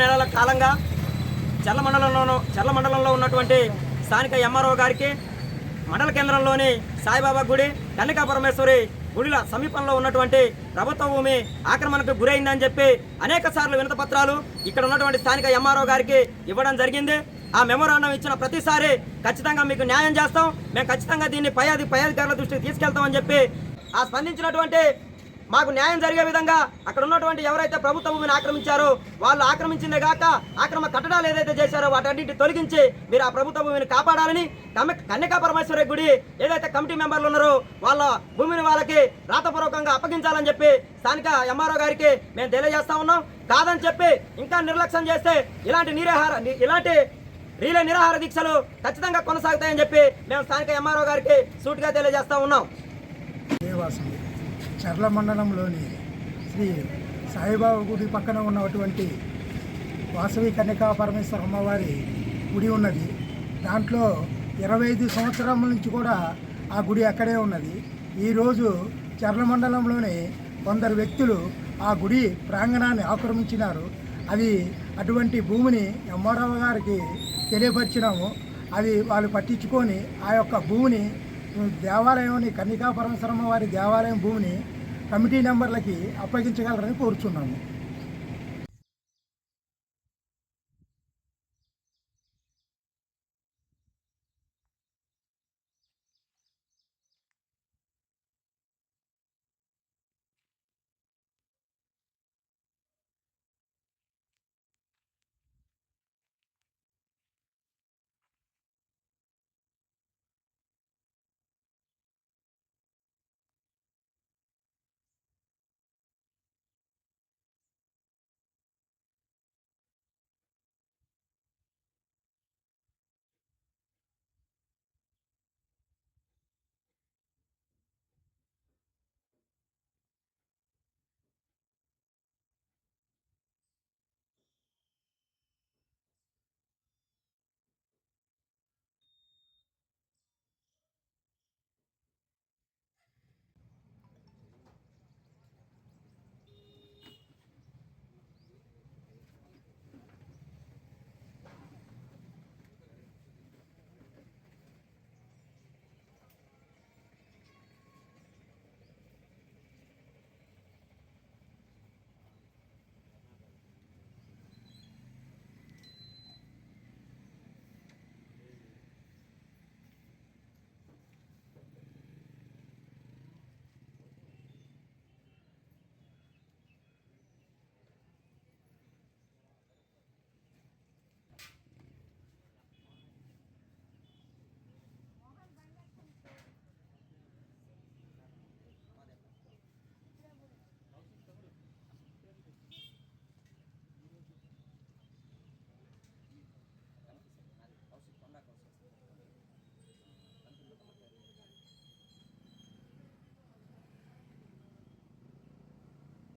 నెలల కాలంగా చర్ల మండలంలోనూ చర్ల మండలంలో ఉన్నటువంటి స్థానిక ఎంఆర్ఓ గారికి మండల కేంద్రంలోని సాయిబాబా గుడి కన్నికా పరమేశ్వరి గుడిల సమీపంలో ఉన్నటువంటి ప్రభుత్వ భూమి ఆక్రమణకు గురైందని చెప్పి అనేక సార్లు వినత పత్రాలు ఇక్కడ ఉన్నటువంటి స్థానిక ఎంఆర్ఓ గారికి ఇవ్వడం జరిగింది. ఆ మెమోరాండం ఇచ్చిన ప్రతిసారి ఖచ్చితంగా మీకు న్యాయం చేస్తాం. మేము ఖచ్చితంగా దీన్ని పై పై అధికారుల దృష్టికి తీసుకెళ్తామని చెప్పి ఆ స్పందించినటువంటి మాకు న్యాయం జరిగే విధంగా అక్కడ ఉన్నటువంటి ఎవరైతే ప్రభుత్వ భూమిని ఆక్రమించారో వాళ్ళు ఆక్రమించిందే గాక ఆక్రమ కట్టడాలు ఏదైతే చేశారో వాటన్నింటిని తొలగించి మీరు ఆ ప్రభుత్వ భూమిని కాపాడాలని కమ్మ- కన్యకా పరమేశ్వరి గుడి ఏదైతే కమిటీ మెంబర్లు ఉన్నారో వాళ్ళ భూమిని వాళ్ళకి రాతపూర్వకంగా అప్పగించాలని చెప్పి స్థానిక ఎంఆర్ఓ గారికి మేము తెలియజేస్తా ఉన్నాం. కాదని చెప్పి ఇంకా నిర్లక్ష్యం చేస్తే ఇలాంటి నిరాహార ఇలాంటి రీలే నిరాహార దీక్షలు ఖచ్చితంగా కొనసాగుతాయని చెప్పి మేము స్థానిక ఎంఆర్ఓ గారికి సూటిగా తెలియజేస్తా ఉన్నాం. చర్ల మండలంలోని శ్రీ సాయిబాబా గుడి పక్కన ఉన్నటువంటి వాసవి కన్యకా పరమేశ్వర అమ్మవారి గుడి ఉన్నది. దాంట్లో ఇరవై ఐదు సంవత్సరాల నుంచి కూడా ఆ గుడి అక్కడే ఉన్నది. ఈరోజు చర్ల మండలంలోని కొందరు వ్యక్తులు ఆ గుడి ప్రాంగణాన్ని ఆక్రమించినారు. అది అటువంటి భూమిని ఎంఆర్ఓ గారికి తెలియపరిచినాము. అది వాళ్ళు పట్టించుకొని ఆ యొక్క భూమిని దేవాలయంని కన్నికా పరమేశ్వరమ్మ వారి దేవాలయం భూమిని కమిటీ నెంబర్లకి అప్పగించగలరని కోరుచున్నాము.